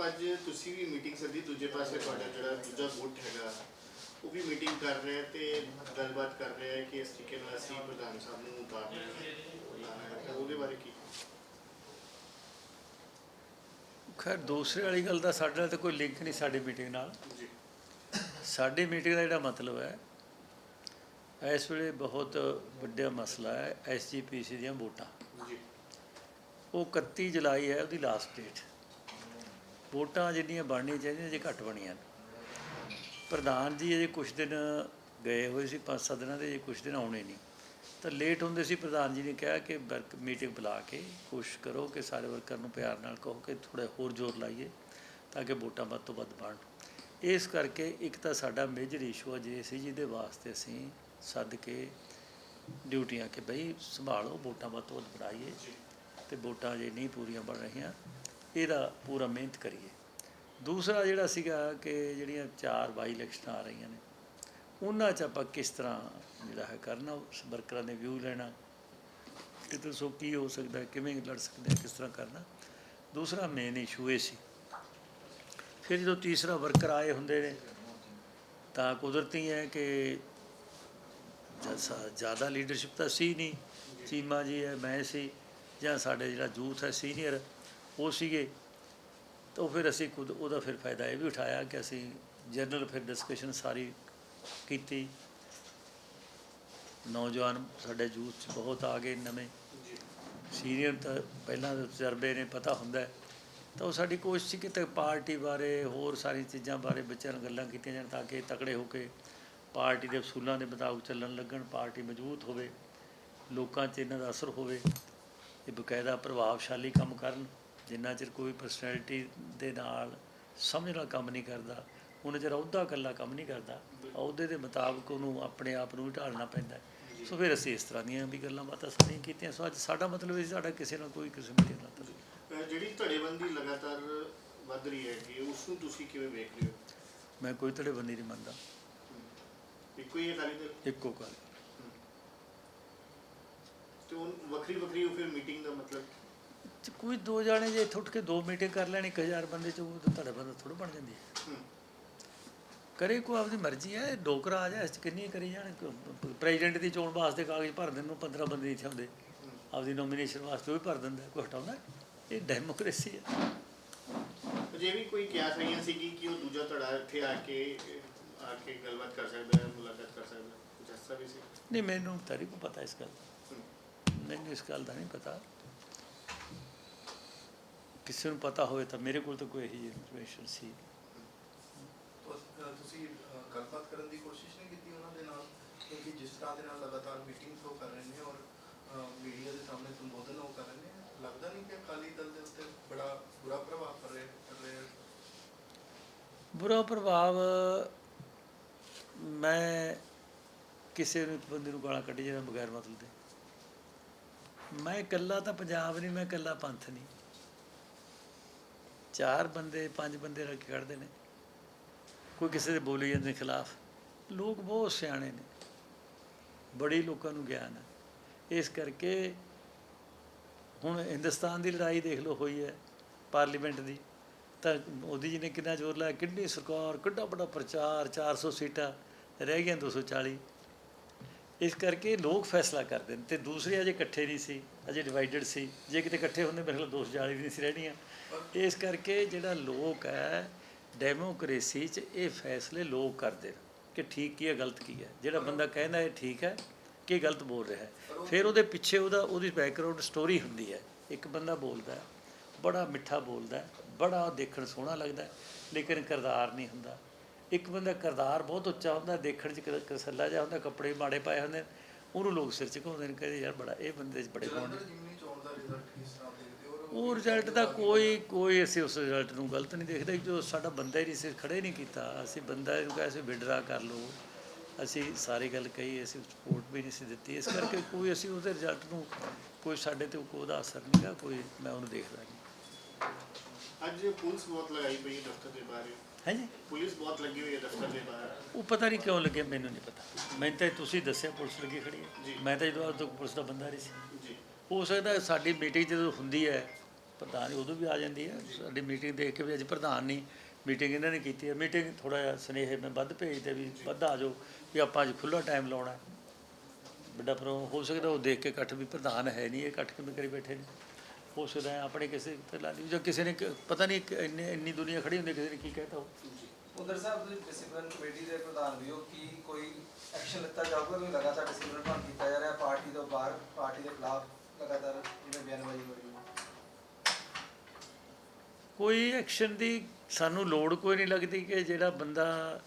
ਸਾਹਿਬ ਅੱਜ ਤੁਸੀਂ ਵੀ ਮੀਟਿੰਗ ਸੱਦੀ ਦੂਜੇ ਪਾਸੇ ਤੁਹਾਡਾ ਜਿਹੜਾ ਦੂਜਾ ਗੁੱਟ ਹੈਗਾ ਉਹ ਵੀ ਮੀਟਿੰਗ ਕਰ ਰਿਹਾ ਤੇ ਗੱਲਬਾਤ ਕਰ ਰਿਹਾ ਹੈ ਕਿ ਇਸ ਤਰੀਕੇ ਨਾਲ ਅਸੀਂ ਪ੍ਰਧਾਨ ਸਾਹਿਬ ਨੂੰ ਉਤਾਰਨਾ ਹੈ। ਤਾਂ ਉਹਦੇ ਬਾਰੇ ਕੀ? ਖੈਰ ਦੂਸਰੇ ਵਾਲੀ ਗੱਲ ਦਾ ਸਾਡੇ ਨਾਲ ਤਾਂ ਕੋਈ ਲਿੰਕ ਨਹੀਂ ਸਾਡੀ ਮੀਟਿੰਗ ਨਾਲ। ਜੀ। ਸਾਡੀ ਮੀਟਿੰਗ ਦਾ ਜਿਹੜਾ ਮਤਲਬ ਹੈ ਇਸ ਵੇਲੇ ਬਹੁਤ ਵੱਡਾ ਮਸਲਾ ਹੈ ਐਸਜੀਪੀਸੀ ਦੀਆਂ ਵੋਟਾਂ। ਜੀ। ਉਹ 31 ਜੁਲਾਈ ਹੈ ਉਹਦੀ ਲਾਸਟ ਡੇਟ ਵੋਟਾਂ ਜਿਹੜੀਆਂ ਬਣਨੀਆਂ ਚਾਹੀਦੀਆਂ ਜੇ ਘੱਟ ਬਣੀਆਂ ਪ੍ਰਧਾਨ ਜੀ ਅਜੇ ਕੁਝ ਦਿਨ ਗਏ ਹੋਏ ਸੀ, ਪੰਜ ਸੱਤ ਦਿਨਾਂ ਦੇ ਜੇ ਕੁਝ ਦਿਨ ਆਉਣੇ ਨਹੀਂ। ਤਾਂ ਲੇਟ ਹੁੰਦੇ ਸੀ ਪ੍ਰਧਾਨ ਜੀ ਨੇ ਕਿਹਾ ਕਿ ਵਰਕ ਮੀਟਿੰਗ ਬੁਲਾ ਕੇ ਕੋਸ਼ਿਸ਼ ਕਰੋ ਕਿ ਸਾਰੇ ਵਰਕਰ ਨੂੰ ਪਿਆਰ ਨਾਲ ਕਹੋ ਕਿ ਥੋੜਾ ਹੋਰ ਜ਼ੋਰ ਲਾਈਏ ਤਾਂ ਕਿ ਵੋਟਾਂ ਵੱਧ ਤੋਂ ਵੱਧ ਬਣਨ। ਇਸ ਕਰਕੇ ਇੱਕ ਤਾਂ ਸਾਡਾ ਮੇਜਰ ਇਸ਼ੂ ਜੇ ਸੀ ਜਿਹਦੇ ਵਾਸਤੇ ਅਸੀਂ ਸੱਦ ਕੇ ਡਿਊਟੀਆਂ ਕਿ ਬਈ ਸੰਭਾਲੋ, ਵੋਟਾਂ ਵੱਧ ਤੋਂ ਵੱਧ ਬਣਾਈਏ ਜੀ ਤੇ ਵੋਟਾਂ ਜੇ ਨਹੀਂ ਪੂਰੀਆਂ ਬਣ ਰਹੀਆਂ ਇਹਦਾ ਪੂਰਾ ਮਿਹਨਤ ਕਰੀਏ। ਦੂਸਰਾ ਜਿਹੜਾ ਸੀਗਾ ਕਿ ਜਿਹੜੀਆਂ ਚਾਰ ਬਾਈ ਇਲੈਕਸ਼ਨਾਂ ਆ ਰਹੀਆਂ ਨੇ, ਉਹਨਾਂ 'ਚ ਆਪਾਂ ਕਿਸ ਤਰ੍ਹਾਂ ਜਿਹੜਾ ਹੈ ਕਰਨਾ, ਉਸ ਵਰਕਰਾਂ ਦੇ ਵਿਊ ਲੈਣਾ ਕਿ ਦੱਸੋ ਕੀ ਹੋ ਸਕਦਾ, ਕਿਵੇਂ ਲੜ ਸਕਦੇ ਹਾਂ ਕਿਸ ਤਰ੍ਹਾਂ ਕਰਨਾ। ਦੂਸਰਾ ਮੇਨ ਇਸ਼ੂ ਇਹ ਸੀ। ਫਿਰ ਜਦੋਂ ਤੀਸਰਾ ਵਰਕਰ ਆਏ ਹੁੰਦੇ ਨੇ, ਤਾਂ ਕੁਦਰਤੀ ਹੈ ਕਿ ਜ਼ਿਆਦਾ ਲੀਡਰਸ਼ਿਪ ਤਾਂ ਸੀ ਨਹੀਂ, ਚੀਮਾ ਜੀ ਹੈ, ਮੈਂ ਸੀ, ਜਾਂ ਸਾਡੇ ਜਿਹੜਾ ਯੂਥ ਹੈ ਸੀਨੀਅਰ ਉਹ ਸੀਗੇ, ਤਾਂ ਫਿਰ ਅਸੀਂ ਖੁਦ ਉਹਦਾ ਫਿਰ ਫਾਇਦਾ ਇਹ ਵੀ ਉਠਾਇਆ ਕਿ ਅਸੀਂ ਜਨਰਲ ਫਿਰ ਡਿਸਕਸ਼ਨ ਸਾਰੀ ਕੀਤੀ। ਨੌਜਵਾਨ ਸਾਡੇ ਯੂਥ ਚ ਬਹੁਤ ਆ ਗਏ ਨਵੇਂ। ਸੀਨੀਅਰ ਤਾਂ ਪਹਿਲਾਂ ਦੇ ਤਜਰਬੇ ਨੇ, ਪਤਾ ਹੁੰਦਾ। ਤਾਂ ਉਹ ਸਾਡੀ ਕੋਸ਼ਿਸ਼ ਸੀ ਕਿ ਤੇ ਪਾਰਟੀ ਬਾਰੇ, ਹੋਰ ਸਾਰੀ ਚੀਜ਼ਾਂ ਬਾਰੇ ਬੱਚਿਆਂ ਨਾਲ ਗੱਲਾਂ ਕੀਤੀਆਂ ਜਾਣ ਤਾਂ ਕਿ ਤਕੜੇ ਹੋ ਕੇ ਪਾਰਟੀ ਦੇ ਅਸੂਲਾਂ ਦੇ ਮੁਤਾਬਕ ਚੱਲਣ ਲੱਗਣ, ਪਾਰਟੀ ਮਜ਼ਬੂਤ ਹੋਵੇ, ਲੋਕਾਂ 'ਚ ਇਹਨਾਂ ਦਾ ਅਸਰ ਹੋਵੇ, ਇਹ ਬਕਾਇਦਾ ਪ੍ਰਭਾਵਸ਼ਾਲੀ ਕੰਮ ਕਰਨ। ਜਿੰਨਾ ਚਿਰ ਕੋਈ ਪਰਸਨੈਲਿਟੀ ਦੇ ਨਾਲ ਸਮਝ ਨਾਲ ਕੰਮ ਨਹੀਂ ਕਰਦਾ ਉਹਨਾਂ ਚਿਰ ਅਹੁਦਾ ਇਕੱਲਾ ਕੰਮ ਨਹੀਂ ਕਰਦਾ ਅਹੁਦੇ ਦੇ ਮੁਤਾਬਕ ਉਹਨੂੰ ਆਪਣੇ ਆਪ ਨੂੰ ਢਾਲਣਾ ਪੈਂਦਾ। ਸੋ ਫਿਰ ਅਸੀਂ ਇਸ ਤਰ੍ਹਾਂ ਦੀਆਂ ਵੀ ਗੱਲਾਂ ਬਾਤਾਂ ਸਾਰੀਆਂ ਕੀਤੀਆਂ। ਸੋ ਅੱਜ ਸਾਡਾ ਮਤਲਬ ਇਹ ਸਾਡਾ ਕਿਸੇ ਨਾਲ ਕੋਈ ਕਿਸਮ ਦੀ ਅਹ ਜਿਹੜੀ ਧੜੇਬੰਦੀ ਲਗਾਤਾਰ ਵੱਧ ਰਹੀ ਹੈ ਕਿ ਉਸ ਨੂੰ ਤੁਸੀਂ ਕਿਵੇਂ ਵੇਖ ਰਹੇ ਹੋ? ਮੈਂ ਕੋਈ ਧੜੇਬੰਦੀ ਨਹੀਂ ਮੰਨਦਾ। ਇੱਕੋ ਹੀ ਅਕਾਲੀ ਦਲ ਇੱਕੋ ਗੱਲ। ਤੇ ਉਹ ਵੱਖਰੀ ਵੱਖਰੀ ਉਹ ਫਿਰ ਮੀਟਿੰਗ ਦਾ ਮਤਲਬ ਤੇ ਕੋਈ ਦੋ ਜਾਣੇ ਜੇ ਇੱਥੇ ਉੱਠ ਕੇ ਦੋ ਮੀਟਿੰਗ ਕਰ ਲੈਣ 1000 ਬੰਦੇ ਚ ਉਹ ਤਾਂ ਧੜੇਬੰਦ ਥੋੜਾ ਬਣ ਜਾਂਦੀ ਹੈ। ਕਰੇ ਕੋ ਆਪਦੀ ਮਰਜ਼ੀ ਹੈ ਡੋਕਰਾ ਆ ਜਾ ਇਸ ਚ ਕਿੰਨੀ ਕਰੀ ਜਾਣ ਪ੍ਰੈਜ਼ੀਡੈਂਟ ਦੀ ਚੋਣ ਵਾਸਤੇ ਕਾਗਜ਼ ਭਰ ਦੇਣ ਨੂੰ 15 ਬੰਦੇ ਚਾਹੁੰਦੇ ਹਮ, ਆਪਦੀ ਨੋਮੀਨੇਸ਼ਨ ਵਾਸਤੇ ਉਹ ਵੀ ਭਰ ਦਿੰਦਾ ਕੋਈ ਹਟਾਉਂਦਾ ਇਹ ਡੈਮੋਕ੍ਰੇਸੀ ਹੈ। ਅਜੇ ਵੀ ਕੋਈ ਕਿਆਸ ਰਹੀਆਂ ਸੀ ਕਿ ਉਹ ਦੂਜਾ ਧੜਾ ਇੱਥੇ ਆ ਕੇ ਆ ਕੇ ਗੱਲਬਾਤ ਕਰ ਸਕਦਾ ਹੈ ਮੁਲਾਕਾਤ ਕਰ ਸਕਦਾ ਹੈ ਕੁਝ ਐਸਾ ਵੀ ਸੀ? ਨਹੀਂ ਮੈਨੂੰ ਤਾਂ ਨਹੀਂ ਕੋਈ ਪਤਾ ਇਸ ਗੱਲ ਦਾ। ਹਮ, ਮੈਨੂੰ ਇਸ ਗੱਲ ਦਾ ਨਹੀਂ ਪਤਾ। ਕਿਸੇ ਨੂੰ ਪਤਾ ਹੋਵੇ ਤਾਂ ਮੇਰੇ ਕੋਲ ਤਾਂ ਕੋਈ ਇਹੀ ਇਨਫੋਰਮੇਸ਼ਨ ਸੀ। ਤੁਸ- ਅਹ ਤੁਸੀਂ ਅਹ, ਗੱਲਬਾਤ ਕਰਨ ਦੀ ਕੋਸ਼ਿਸ਼ ਨਹੀਂ ਕੀਤੀ ਉਹਨਾਂ ਦੇ ਨਾਲ? ਕਿਉਂਕਿ ਜਿਸ ਤਰ੍ਹਾਂ ਦੇ ਨਾਲ ਲਗਾਤਾਰ ਮੀਟਿੰਗਸ ਉਹ ਕਰ ਰਹੇ ਨੇ ਔਰ ਮੀਡੀਆ ਦੇ ਸਾਹਮਣੇ ਸੰਬੋਧਨ ਉਹ ਕਰ ਰਹੇ ਨੇ ਲੱਗਦਾ ਨਹੀਂ ਕਿ ਅਕਾਲੀ ਦਲ ਦੇ ਉੱਤੇ ਬੜਾ ਬੁਰਾ ਪ੍ਰਭਾਵ ਪੜ ਰਿਹਾ ਕਰ ਰਿਹਾ ਹੈ? ਬੁਰਾ ਪ੍ਰਭਾਵ ਮੈਂ ਕਿਸੇ ਨੂੰ ਬੰਦੇ ਨੂੰ ਗਾਲਾਂ ਕੱਢੀ ਜਿਹੜਾ ਬਗੈਰ ਮਤਲਬ ਦੇ। ਮੈਂ ਇਕੱਲਾ ਤਾਂ ਪੰਜਾਬ ਨਹੀਂ ਮੈਂ ਇਕੱਲਾ ਪੰਥ ਨਹੀਂ। ਚਾਰ ਬੰਦੇ, ਪੰਜ ਬੰਦੇ ਰਲ ਕੇ ਕੱਢਦੇ ਨੇ। ਕੋਈ ਕਿਸੇ ਦੇ ਬੋਲੀ ਜਾਂਦੇ ਖਿਲਾਫ। ਲੋਕ ਬਹੁਤ ਸਿਆਣੇ ਨੇ। ਬੜੀ ਲੋਕਾਂ ਨੂੰ ਗਿਆਨ ਹੈ। ਇਸ ਕਰਕੇ ਹੁਣ ਹਿੰਦੁਸਤਾਨ ਦੀ ਲੜਾਈ ਦੇਖ ਲਓ ਹੋਈ ਹੈ, ਪਾਰਲੀਮੈਂਟ ਦੀ। ਤਾਂ ਮੋਦੀ ਜੀ ਨੇ ਕਿੰਨਾ ਜ਼ੋਰ ਲਾਇਆ, ਕਿੰਨੀ ਸਰਕਾਰ, ਕਿੰਨਾ ਬੜਾ ਪ੍ਰਚਾਰ 400 ਸੀਟਾਂ ਰਹਿ ਗਈਆਂ 240 ਇਸ ਕਰਕੇ ਲੋਕ ਫੈਸਲਾ ਕਰਦੇ ਨੇ। ਤੇ ਦੂਸਰੇ ਅਜੇ ਇਕੱਠੇ ਨਹੀਂ ਸੀ, ਅਜੇ ਡਿਵਾਈਡਡ ਸੀ। ਜੇ ਕਿਤੇ ਇਕੱਠੇ ਹੁੰਦੇ, ਮੇਰੇ ਖਿਆਲ 240 ਵੀ ਨਹੀਂ ਸੀ ਰਹਿਣੀਆਂ। ਇਸ ਕਰਕੇ ਜਿਹੜਾ ਲੋਕ ਹੈ ਡੈਮੋਕ੍ਰੇਸੀ 'ਚ ਇਹ ਫੈਸਲੇ ਲੋਕ ਕਰਦੇ ਨੇ ਕਿ ਠੀਕ ਕੀ ਹੈ ਗਲਤ ਕੀ ਹੈ। ਜਿਹੜਾ ਬੰਦਾ ਕਹਿੰਦਾ ਇਹ ਠੀਕ ਹੈ ਕਿ ਗਲਤ ਬੋਲ ਰਿਹਾ ਹੈ। ਫਿਰ ਉਹਦੇ ਪਿੱਛੇ ਉਹਦਾ ਉਹਦੀ ਬੈਕਗ੍ਰਾਉਂਡ ਸਟੋਰੀ ਹੁੰਦੀ ਹੈ। ਇੱਕ ਬੰਦਾ ਬੋਲਦਾ ਹੈ ਬੜਾ ਮਿੱਠਾ ਬੋਲਦਾ ਹੈ ਬੜਾ ਦੇਖਣ ਸੋਹਣਾ ਲੱਗਦਾ ਹੈ ਲੇਕਿਨ ਕਿਰਦਾਰ ਨਹੀਂ ਹੁੰਦਾ। ਇੱਕ ਬੰਦਾ ਕਿਰਦਾਰ ਬਹੁਤ ਉੱਚਾ ਹੁੰਦਾ ਦੇਖਣ 'ਚ ਕਸੱਲਾ ਜਿਹਾ ਹੁੰਦਾ ਕੱਪੜੇ ਮਾੜੇ ਪਾਏ ਹੁੰਦੇ ਨੇ, ਉਹਨੂੰ ਲੋਕ ਸਿਰ ਝੁਕਾਉਂਦੇ ਨੇ ਕਹਿੰਦੇ ਯਾਰ ਬੜਾ ਇਹ ਬੰਦੇ 'ਚ ਬੜੇ ਗੁਣ ਨੇ। ਉਹ ਰਿਜ਼ਲਟ ਦਾ ਕੋਈ ਕੋਈ ਅਸੀਂ ਉਸ ਰਿਜ਼ਲਟ ਨੂੰ ਗਲਤ ਨਹੀਂ ਦੇਖਦੇ। ਜੋ ਸਾਡਾ ਬੰਦਾ ਹੀ ਨਹੀਂ ਸੀ ਖੜੇ ਨਹੀਂ ਕੀਤਾ। ਅਸੀਂ ਬੰਦਾ ਇਹਨੂੰ ਕਹੇ ਅਸੀਂ ਵਿਡਰਾ ਕਰ ਲਓ। ਅਸੀਂ ਸਾਰੀ ਗੱਲ ਕਹੀ ਅਸੀਂ ਸਪੋਰਟ ਵੀ ਨਹੀਂ ਸੀ ਦਿੱਤੀ। ਇਸ ਕਰਕੇ ਕੋਈ ਅਸੀਂ ਉਹਦੇ ਰਿਜ਼ਲਟ ਨੂੰ ਕੋਈ ਸਾਡੇ ਤੇ ਕੋਈ ਉਹਦਾ ਅਸਰ ਨਹੀਂਗਾ ਕੋਈ ਮੈਂ ਉਹਨੂੰ ਦੇਖਦਾ ਨਹੀਂ। ਅੱਜ ਪੁਲਿਸ ਬਹੁਤ ਲਗਾਈ ਪਈ ਹੈ ਦਫ਼ਤਰ ਦੇ ਬਾਹਰ ਹੈ ਜੀ ਪੁਲਿਸ ਬਹੁਤ ਲੱਗੀ ਹੋਈ ਹੈ ਦਫ਼ਤਰ ਦੇ ਬਾਹਰ ਉਹ ਪਤਾ ਨਹੀਂ ਕਿਉਂ ਲੱਗਿਆ ਮੈਨੂੰ ਨਹੀਂ ਪਤਾ। ਮੈਨੂੰ ਤਾਂ ਤੁਸੀਂ ਦੱਸਿਆ ਪੁਲਿਸ ਲੱਗੀ ਖੜੀ। ਹੈ। ਮੈਂ ਤਾਂ ਜਦੋਂ ਤੱਕ ਪੁਲਿਸ ਦਾ ਬੰਦਾ ਨਹੀਂ ਸੀ। ਜੀ। ਹੋ ਸਕਦਾ ਸਾਡੀ ਮੀਟਿੰਗ ਜਦੋਂ ਹੁੰਦੀ ਹੈ ਪ੍ਰਧਾਨ ਉਦੋਂ ਵੀ ਆ ਜਾਂਦੀ ਹੈ। ਸਾਡੀ ਮੀਟਿੰਗ ਦੇਖ ਕੇ ਵੀ ਅੱਜ ਪ੍ਰਧਾਨ ਨਹੀਂ ਮੀਟਿੰਗ ਇਹਨਾਂ ਨੇ ਕੀਤੀ ਹੈ। ਮੀਟਿੰਗ ਥੋੜਾ ਜਿਹਾ ਸਨੇਹ ਮੈਂ ਵੱਧ ਭੇਜਦੇ ਵੀ ਵੱਧ ਆ ਜਾਓ ਵੀ ਆਪਾਂ ਅੱਜ ਖੁੱਲਾ ਟਾਈਮ ਲਾਉਣਾ ਵੱਡਾ ਪਰ ਹੋ ਸਕਦਾ ਉਹ ਦੇਖ ਕੇ ਇਕੱਠ ਵੀ ਪ੍ਰਧਾਨ ਹੈ ਨਹੀਂ, ਇਹ ਇਕੱਠ ਕਿਵੇਂ ਕਰੀ ਬੈਠੇ ਨੇ? ਹੋ ਸਕਦਾ ਆਪਣੇ ਕਿਸੇ ਤੇ ਲਾ ਲਈ ਜਾਂ ਕਿਸੇ ਨੇ ਕ- ਪਤਾ ਨਹੀਂ ਇੱਕ ਇੰਨੇ, ਇੰਨੀ ਦੁਨੀਆ ਖੜੀ ਹੁੰਦੀ ਕਿਸੇ ਨੇ ਕੀ ਕਹਿਤਾ ਹੋ ਉਧਰ ਸਾਹਿਬ, ਤੁਸੀਂ ਡਿਸਪਲਿਨ ਕਮੇਟੀ ਦੇ ਪ੍ਰਧਾਨ ਵੀ ਹੋ, ਕੀ ਕੋਈ ਐਕਸ਼ਨ ਲਿੱਤਾ ਜਾਊਗਾ ਵੀ ਲਗਾਤਾਰ ਡਿਸਪਲਿਨ ਭੰਗ ਕੀਤਾ ਜਾ ਰਿਹਾ, ਪਾਰਟੀ ਤੋਂ ਬਾਹਰ, ਪਾਰਟੀ ਦੇ ਖਿਲਾਫ ਲਗਾਤਾਰ ਜਿਵੇਂ ਬਿਆਨਬਾਜ਼ੀ ਹੋ ਰਹੀ ਹੈ? ਕੋਈ ਐਕਸ਼ਨ ਦੀ ਸਾਨੂੰ ਲੋੜ ਕੋਈ ਨਹੀਂ ਲੱਗਦੀ ਕਿ ਜਿਹੜਾ ਬੰਦਾ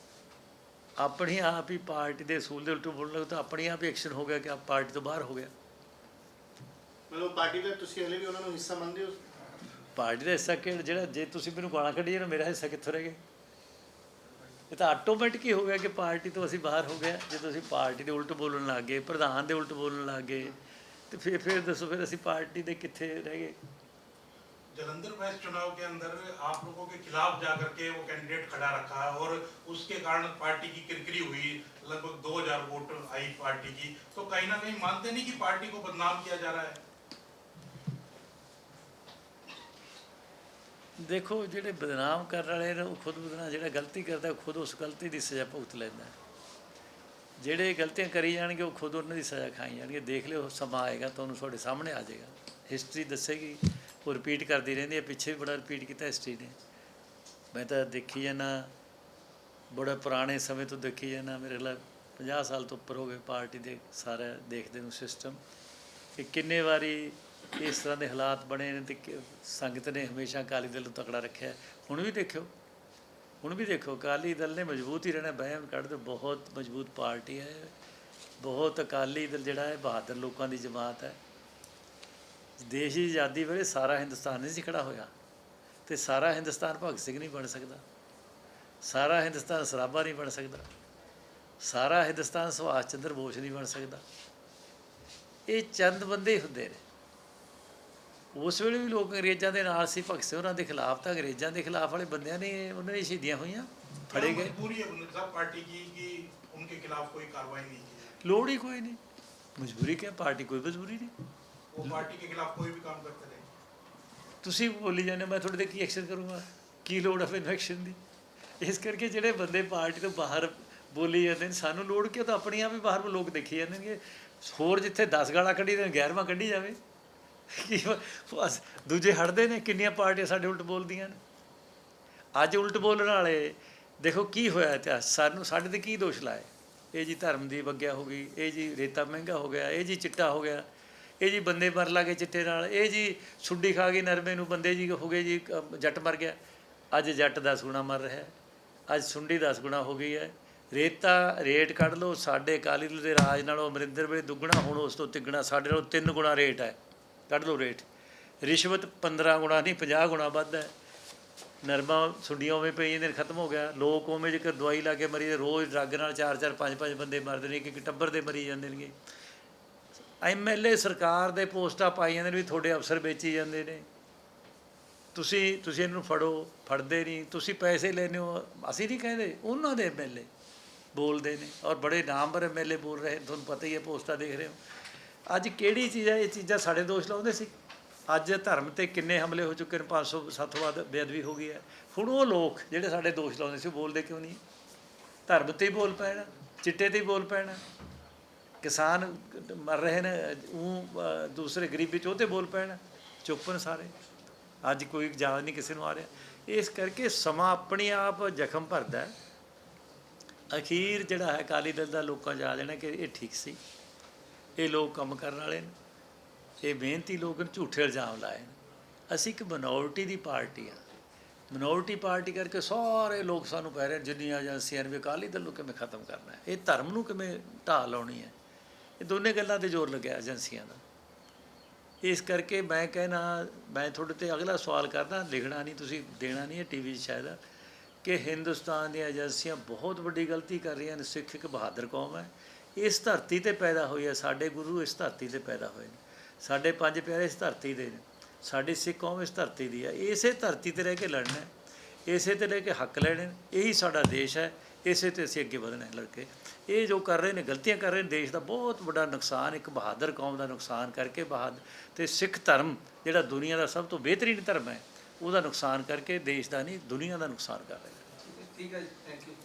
ਆਪਣੀ ਆਪ ਹੀ ਪਾਰਟੀ ਦੇ ਅਸੂਲ ਦੇ ਉਲਟ ਬੋਲਣ ਲੱਗ ਤਾਂ ਆਪਣੀ ਆਪ ਹੀ ਐਕਸ਼ਨ ਹੋ ਗਿਆ ਕਿ ਆਪ ਪਾਰਟੀ ਤੋਂ ਬਾਹਰ ਹੋ ਗਿਆ। ਮਤਲਬ ਪਾਰਟੀ ਦਾ ਤੁਸੀਂ ਹਲੇ ਵੀ ਉਹਨਾਂ ਨੂੰ ਹਿੱਸਾ ਮੰਨਦੇ ਹੋ? ਪਾਰਟੀ ਦਾ ਹਿੱਸਾ ਕਿ ਜਿਹੜਾ ਜੇ ਤੁਸੀਂ ਮੈਨੂੰ ਗਾਲਾਂ ਕੱਢੀਏ ਨਾ ਮੇਰਾ ਹਿੱਸਾ ਕਿੱਥੋਂ ਰਹਿ ਗਿਆ? ਇਹ ਤਾਂ ਆਟੋਮੈਟਿਕ ਹੀ ਹੋ ਗਿਆ ਕਿ ਪਾਰਟੀ ਤੋਂ ਅਸੀਂ ਬਾਹਰ ਹੋ ਗਏ। ਜੇ ਤੁਸੀਂ ਪਾਰਟੀ ਦੇ ਉਲਟ ਬੋਲਣ ਲੱਗ ਗਏ ਪ੍ਰਧਾਨ ਦੇ ਉਲਟ ਬੋਲਣ ਲੱਗ ਗਏ ਤੇ ਫਿਰ ਫਿਰ ਦੱਸੋ ਫਿਰ ਅਸੀਂ ਪਾਰਟੀ ਦੇ ਕਿੱਥੇ ਰਹਿ ਗਏ? जलंधर वेस्ट चुनाव के अंदर आप लोगों के खिलाफ जाकर के वो कैंडिडेट खड़ा रखा है और उसके कारण पार्टी की किरकिरी हुई लगभग 2000 वोट आई पार्टी की तो कहीं ना कहीं मानते नहीं कि पार्टी को बदनाम किया जा रहा है ਦੇਖੋ ਜਿਹੜੇ ਬਦਨਾਮ ਕਰਨ ਵਾਲੇ ਨੇ ਉਹ ਖੁਦ ਬਦਨਾਮ ਜਿਹੜਾ ਗਲਤੀ ਕਰਦਾ ਉਹ ਖੁਦ ਉਸ ਗਲਤੀ ਦੀ ਸਜ਼ਾ ਭੁਗਤ ਲੈਂਦਾ ਹੈ। ਜਿਹੜੇ ਗਲਤੀਆਂ ਕਰੀ ਜਾਣਗੇ ਉਹ ਖੁਦ ਉਹਨਾਂ ਦੀ ਸਜ਼ਾ ਖਾਈ ਜਾਣਗੇ ਦੇਖ ਲਿਓ ਸਮਾਂ ਆਏਗਾ ਤੁਹਾਨੂੰ ਤੁਹਾਡੇ ਸਾਹਮਣੇ ਆ ਜਾਏਗਾ ਹਿਸਟਰੀ ਦੱਸੇਗੀ ਉਹ ਰਿਪੀਟ ਕਰਦੀ ਰਹਿੰਦੀ ਹੈ, ਪਿੱਛੇ ਵੀ ਬੜਾ ਰਿਪੀਟ ਕੀਤਾ ਹਿਸਟਰੀ ਨੇ। ਮੈਂ ਤਾਂ ਦੇਖੀ ਜਾਣਾ ਬੜਾ ਪੁਰਾਣੇ ਸਮੇਂ ਤੋਂ ਦੇਖੀ ਜਾਣਾ ਮੇਰੇ ਖਿਆਲ 50 ਸਾਲ ਤੋਂ ਉੱਪਰ ਹੋ ਗਏ ਪਾਰਟੀ ਦੇ ਸਾਰਾ ਦੇਖਦੇ ਨੂੰ ਸਿਸਟਮ ਕਿ ਕਿੰਨੇ ਵਾਰੀ ਇਸ ਤਰ੍ਹਾਂ ਦੇ ਹਾਲਾਤ ਬਣੇ ਨੇ ਤੇ ਕਿ- ਸੰਗਤ ਨੇ ਹਮੇਸ਼ਾ ਅਕਾਲੀ ਦਲ ਨੂੰ ਤਕੜਾ ਰੱਖਿਆ। ਹੁਣ ਵੀ ਦੇਖਿਓ, ਹੁਣ ਵੀ ਦੇਖੋ ਅਕਾਲੀ ਦਲ ਨੇ ਮਜ਼ਬੂਤ ਹੀ ਰਹਿਣਾ ਬਹਿਮ ਕੱਢ ਦਿਓ, ਬਹੁਤ ਮਜ਼ਬੂਤ ਪਾਰਟੀ ਹੈ। ਬਹੁਤ ਅਕਾਲੀ ਦਲ ਜਿਹੜਾ ਹੈ, ਬਹਾਦਰ ਲੋਕਾਂ ਦੀ ਜਮਾਤ ਹੈ। ਦੇਸ਼ ਦੀ ਆਜ਼ਾਦੀ ਵੇਲੇ ਸਾਰਾ ਹਿੰਦੁਸਤਾਨ ਨਹੀਂ ਸੀ ਖੜਾ ਹੋਇਆ ਤੇ ਸਾਰਾ ਹਿੰਦੁਸਤਾਨ ਭਗਤ ਸਿੰਘ ਨਹੀਂ ਬਣ ਸਕਦਾ। ਸਾਰਾ ਹਿੰਦੁਸਤਾਨ ਸਰਾਭਾ ਨਹੀਂ ਬਣ ਸਕਦਾ। ਸਾਰਾ ਹਿੰਦੁਸਤਾਨ ਸੁਭਾਸ਼ ਚੰਦਰ ਬੋਸ ਨਹੀਂ ਬਣ ਸਕਦਾ। ਇਹ ਚੰਦ ਬੰਦੇ ਹੁੰਦੇ ਨੇ। ਉਸ ਵੇਲੇ ਵੀ ਲੋਕ ਅੰਗਰੇਜ਼ਾਂ ਦੇ ਨਾਲ ਸੀ ਭਗਤ ਸਿੰਘ ਉਹਨਾਂ ਦੇ ਖਿਲਾਫ ਤਾਂ ਅੰਗਰੇਜ਼ਾਂ ਦੇ ਖਿਲਾਫ ਵਾਲੇ ਬੰਦਿਆਂ ਨੇ ਉਹਨਾਂ ਨੇ ਸ਼ਹੀਦੀਆਂ ਹੋਈਆਂ ਫੜੇ ਗਏ। ਪੂਰੀ ਅਮਨਤਾ ਪਾਰਟੀ ਕੀ ਕਿ ਉਨਕੇ ਖਿਲਾਫ ਕੋਈ ਕਾਰਵਾਈ ਨਹੀਂ ਲੋੜ ਹੀ ਕੋਈ ਨਹੀਂ। ਮਜਬੂਰੀ ਕਿ ਪਾਰਟੀ ਕੋਈ ਮਜਬੂਰੀ ਨਹੀਂ। वो पार्टी के खिलाफ कोई भी काम करते रहे ਤੁਸੀਂ ਬੋਲੀ ਜਾਂਦੇ ਹੋ, ਮੈਂ ਤੁਹਾਡੇ ਤੇ ਕੀ ਐਕਸ਼ਨ ਕਰੂੰਗਾ ਕੀ ਲੋੜ ਹੈ ਮੈਨੂੰ ਐਕਸ਼ਨ ਦੀ ਇਸ ਕਰਕੇ ਜਿਹੜੇ ਬੰਦੇ ਪਾਰਟੀ ਤੋਂ ਬਾਹਰ ਬੋਲੀ ਜਾਂਦੇ ਨੇ ਸਾਨੂੰ ਲੋੜ ਕਿਉਂ ਤਾਂ ਆਪਣੀਆਂ ਵੀ ਬਾਹਰ ਲੋਕ ਦੇਖੀ ਜਾਂਦੇ ਨੇ ਹੋਰ ਜਿੱਥੇ 10 ਗਾਲਾਂ ਕੱਢੀ ਤੇ 11ਵਾਂ ਕੱਢੀ ਜਾਵੇ ਕੀ ਬਸ ਦੂਜੇ ਹਟਦੇ ਨੇ ਕਿੰਨੀਆਂ ਪਾਰਟੀਆਂ ਸਾਡੇ ਉਲਟ ਬੋਲਦੀਆਂ ਨੇ ਅੱਜ ਉਲਟ ਬੋਲਣ ਵਾਲੇ ਦੇਖੋ ਕੀ ਹੋਇਆ ਇਤਿਹਾਸ ਸਾਨੂੰ ਸਾਡੇ ਤੇ ਕੀ ਦੋਸ਼ ਲਾਏ ਇਹ ਜੀ ਧਰਮ ਦੀ ਵਗਿਆ ਹੋ ਗਈ ਇਹ ਜੀ ਰੇਤਾ ਮਹਿੰਗਾ ਹੋ ਗਿਆ ਇਹ ਜੀ ਚਿੱਟਾ ਹੋ ਗਿਆ ਇਹ ਜੀ ਬੰਦੇ ਮਰ ਲਾਗੇ ਚਿੱਟੇ ਨਾਲ, ਇਹ ਜੀ ਸੁੰਡੀ ਖਾ ਗਈ ਨਰਮੇ ਨੂੰ ਬੰਦੇ ਜੀ ਹੋ ਗਏ ਜੀ ਜੱਟ ਮਰ ਗਿਆ। ਅੱਜ ਜੱਟ 10 ਗੁਣਾ ਮਰ ਰਿਹਾ ਅੱਜ ਸੁੰਡੀ 10 ਗੁਣਾ ਹੋ ਗਈ ਹੈ। ਰੇਤਾ ਰੇਟ ਕੱਢ ਲਓ, ਸਾਡੇ ਅਕਾਲੀ ਦਲ ਦੇ ਰਾਜ ਨਾਲੋਂ ਅਮਰਿੰਦਰ ਵੇਲੇ ਦੁੱਗਣਾ, ਹੁਣ ਉਸ ਤੋਂ ਤਿੱਗਣਾ, ਸਾਡੇ ਨਾਲੋਂ ਤਿੰਨ ਗੁਣਾ ਰੇਟ ਹੈ। ਕੱਢ ਲਓ ਰੇਟ। ਰਿਸ਼ਵਤ 15 ਗੁਣਾ ਨਹੀਂ 50 ਗੁਣਾ ਵੱਧ ਹੈ। ਨਰਮਾ ਸੁੰਡੀਆਂ ਉਵੇਂ ਪਈ ਜਾਂਦੇ ਨੇ, ਖਤਮ ਹੋ ਗਿਆ। ਲੋਕ ਉਵੇਂ ਜੇਕਰ ਦਵਾਈ ਲਾ ਕੇ ਮਰੀ ਰੋਜ਼ ਡਰੱਗ ਨਾਲ ਚਾਰ ਚਾਰ, ਪੰਜ ਪੰਜ ਬੰਦੇ ਮਰਦੇ ਨੇ ਕਿ ਇੱਕ ਟੱਬਰ ਦੇ ਮਰੀ ਜਾਂਦੇ ਨੇਗੇ। ਐਮਐਲਏ ਸਰਕਾਰ ਦੇ ਪੋਸਟਾਂ ਪਾਈ ਜਾਂਦੇ ਨੇ ਵੀ ਤੁਹਾਡੇ ਅਫਸਰ ਵੇਚੀ ਜਾਂਦੇ ਨੇ। ਤੁਸੀਂ ਤੁਸੀਂ ਇਹਨੂੰ ਫੜੋ, ਫੜਦੇ ਨਹੀਂ। ਤੁਸੀਂ ਪੈਸੇ ਲੈਂਦੇ ਹੋ, ਅਸੀਂ ਨਹੀਂ ਕਹਿੰਦੇ। ਉਹਨਾਂ ਦੇ ਐਮਐਲਏ ਬੋਲਦੇ ਨੇ ਔਰ ਬੜੇ ਨਾਮਵਰ ਐਮਐਲਏ ਬੋਲ ਰਹੇ। ਤੁਹਾਨੂੰ ਪਤਾ ਹੀ ਹੈ, ਪੋਸਟਾਂ ਦੇਖ ਰਹੇ ਹੋ। ਅੱਜ ਕਿਹੜੀ ਚੀਜ਼ ਹੈ? ਇਹ ਚੀਜ਼ਾਂ ਸਾਡੇ ਦੋਸ਼ ਲਾਉਂਦੇ ਸੀ। ਅੱਜ ਧਰਮ ਤੇ ਕਿੰਨੇ ਹਮਲੇ ਹੋ ਚੁੱਕੇ ਨੇ। 500 ਸੱਤ ਵੱਧ ਬੇਅਦਬੀ ਹੋ ਗਈ ਹੈ। ਹੁਣ ਉਹ ਲੋਕ ਜਿਹੜੇ ਸਾਡੇ ਦੋਸ਼ ਲਾਉਂਦੇ ਸੀ, ਉਹ ਬੋਲਦੇ ਕਿਉਂ ਨਹੀਂ? ਧਰਮ ਤੇ ਹੀ ਬੋਲ ਪੈਣਾ, ਚਿੱਟੇ ਤੇ ਹੀ ਬੋਲ ਪੈਣਾ। ਕਿਸਾਨ ਮਰ ਰਹੇ ਨੇ, ਉਹ ਦੂਸਰੇ ਗਰੀਬੀ ਚ ਉਹ ਤੇ ਬੋਲ ਪੈਣਾ, ਚੁੱਪ ਨੇ ਸਾਰੇ। ਅੱਜ ਕੋਈ ਯਾਦ ਨਹੀਂ ਕਿਸੇ ਨੂੰ ਆ ਰਿਹਾ। ਇਸ ਕਰਕੇ ਸਮਾਂ ਆਪਣੇ ਆਪ ਜ਼ਖਮ ਭਰਦਾ ਅਖੀਰ ਜਿਹੜਾ ਹੈ, ਅਕਾਲੀ ਦਲ ਦਾ ਲੋਕਾਂ ਜਾ ਆ ਕਿ ਇਹ ਠੀਕ ਸੀ। ਇਹ ਲੋਕ ਕੰਮ ਕਰਨ ਵਾਲੇ ਨੇ। ਇਹ ਮਿਹਨਤੀ ਲੋਕ ਨੇ, ਝੂਠੇ ਇਲਜ਼ਾਮ ਲਾਏ ਨੇ। ਅਸੀਂ ਇੱਕ ਮਿਨੋਰਟੀ ਦੀ ਪਾਰਟੀ ਆ ਮਿਨੋਰਟੀ ਪਾਰਟੀ ਕਰਕੇ ਸਾਰੇ ਲੋਕ ਸਾਨੂੰ ਕਹਿ ਰਹੇ ਜਿੰਨੀਆਂ ਏਜੰਸੀਆਂ ਨੇ ਵੀ ਅਕਾਲੀ ਦਲ ਨੂੰ ਕਿਵੇਂ ਖਤਮ ਕਰਨਾ ਹੈ? ਇਹ ਧਰਮ ਨੂੰ ਕਿਵੇਂ ਢਾਹ ਲਾਉਣੀ ਹੈ? ਇਹ ਦੋਨੇ ਗੱਲਾਂ ਤੇ ਜ਼ੋਰ ਲੱਗਿਆ ਏਜੰਸੀਆਂ ਦਾ। ਇਸ ਕਰਕੇ ਮੈਂ ਕਹਿਣਾ, ਮੈਂ ਤੁਹਾਡੇ ਤੇ ਅਗਲਾ ਸਵਾਲ ਕਰਦਾ, ਲਿਖਣਾ ਨਹੀਂ, ਤੁਸੀਂ ਦੇਣਾ ਨਹੀਂ ਹੈ ਟੀਵੀ 'ਚ ਸ਼ਾਇਦ, ਕਿ ਹਿੰਦੁਸਤਾਨ ਦੀਆਂ ਏਜੰਸੀਆਂ ਬਹੁਤ ਵੱਡੀ ਗਲਤੀ ਕਰ ਰਹੀਆਂ ਨੇ, ਸਿੱਖ ਇੱਕ ਬਹਾਦਰ ਕੌਮ ਹੈ। ਇਸ ਧਰਤੀ ਤੇ ਪੈਦਾ ਹੋਈ ਹੈ, ਸਾਡੇ ਗੁਰੂ ਇਸ ਧਰਤੀ ਤੇ ਪੈਦਾ ਹੋਏ ਨੇ। ਸਾਡੇ ਪੰਜ ਪਿਆਰੇ ਇਸ ਧਰਤੀ ਦੇ ਨੇ, ਸਾਡੀ ਸਿੱਖ ਕੌਮ ਇਸ ਧਰਤੀ ਦੀ ਹੈ। ਇਸੇ ਧਰਤੀ ਤੇ ਰਹਿ ਕੇ ਲੜਨਾ ਹੈ, ਇਸੇ ਤੇ ਲੈ ਕੇ ਹੱਕ ਲੈਣੇ ਨੇ, ਇਹੀ ਸਾਡਾ ਦੇਸ਼ ਹੈ। ਇਸੇ ਤੇ ਅਸੀਂ ਅੱਗੇ ਵਧਣਾ ਹੈ ਲੜ ਇਹ ਜੋ ਕਰ ਰਹੇ ਨੇ, ਗਲਤੀਆਂ ਕਰ ਰਹੇ ਨੇ, ਦੇਸ਼ ਦਾ ਬਹੁਤ ਵੱਡਾ ਨੁਕਸਾਨ, ਇੱਕ ਬਹਾਦਰ ਕੌਮ ਦਾ ਨੁਕਸਾਨ ਕਰਕੇ ਬਹਾਦਰ ਤੇ ਸਿੱਖ ਧਰਮ ਜਿਹੜਾ ਦੁਨੀਆ ਦਾ ਸਭ ਤੋਂ ਬਿਹਤਰੀਨ ਧਰਮ ਹੈ, ਉਹਦਾ ਨੁਕਸਾਨ ਕਰਕੇ ਦੇਸ਼ ਦਾ ਨਹੀਂ, ਦੁਨੀਆ ਦਾ ਨੁਕਸਾਨ ਕਰ ਰਹੇ ਠੀਕ ਹੈ ਥੈਂਕ ਯੂ